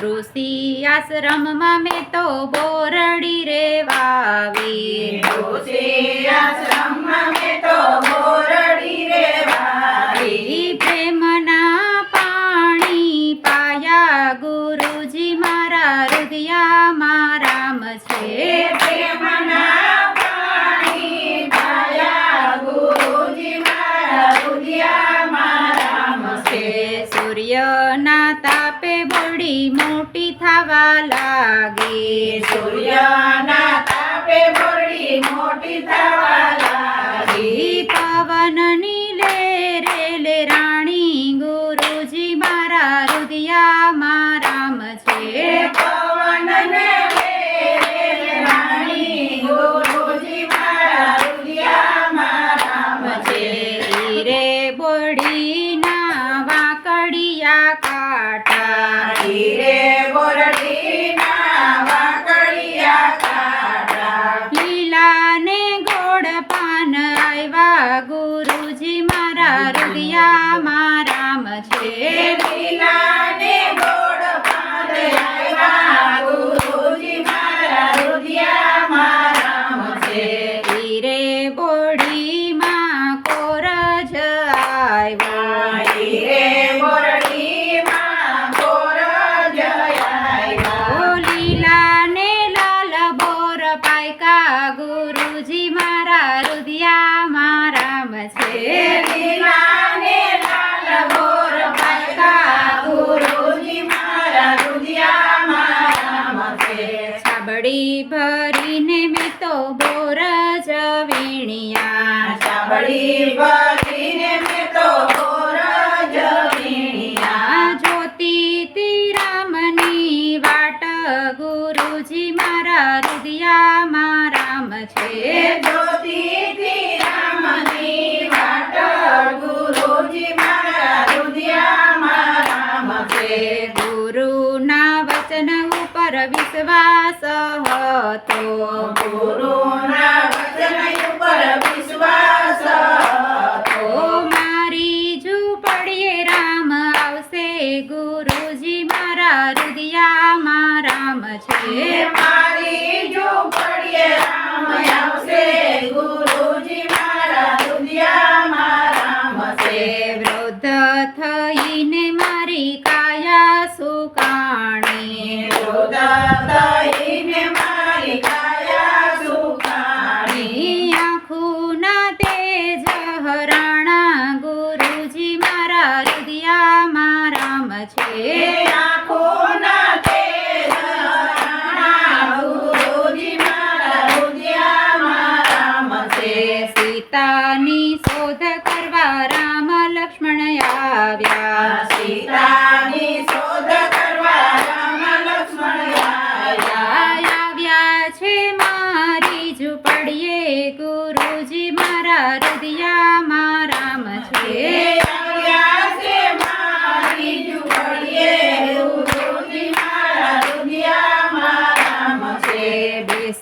ઋષિ આશ્રમમાં મેં તો બોરડી રેવાવી ઋષિ આશ્રમમાં મેં તો બોરડી રે વાવી પ્રેમના પાણી પાયા ગુરુજી મારા હૃદયા મારામ છે બોડી મોટી થવા લાગી સૂર્યના તાપે બોરડી મોટી થવા લાગી. પવનની લેરે લે રાણી ગુરુજી મારા હૃદયામાં રામ છે. લીલાને ભરીને મેં તો બોર જ વીણ્યા. સાંભળી હતો ગુરુના વચન ઉપર વિશ્વાસ હતો. મારી ઝૂંપડીએ રામ આવશે ગુરુજી મારા હૃદયામાં રામ છે મારી ઝૂંપડીએ રામ આવશે ગુરુજી મારા હૃદયમાં રામ છે. વૃદ્ધ થઈને મારી કાયા સુકાણી વૃદ્ધ મારા હૃદયામાં રામ છે.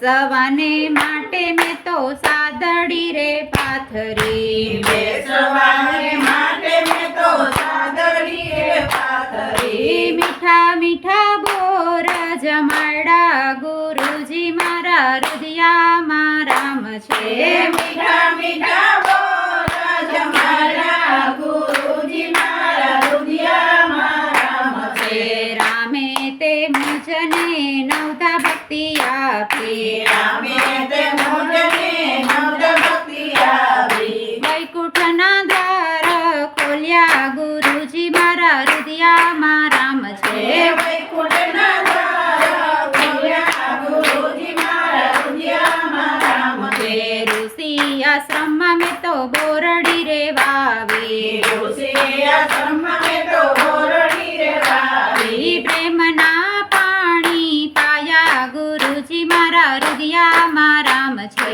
બેસવાને માટે મેં તો સાદડી રે પાથરી બેસવાને માટે મેં તો સાદડીએ પાથરી. મીઠા મીઠા બોર જમાડા ગુરુજી મારા હૃદયામાં રામ છે મીઠા મીઠા આપી વૈકુંઠના દ્વાર ખોલ્યા ગુરુજી મારા હૃદયામાં રામ છે. આશ્રમમાં મેં તો બોરડી રે વાવી આશ્રમમાં મેં તો બોરડી રે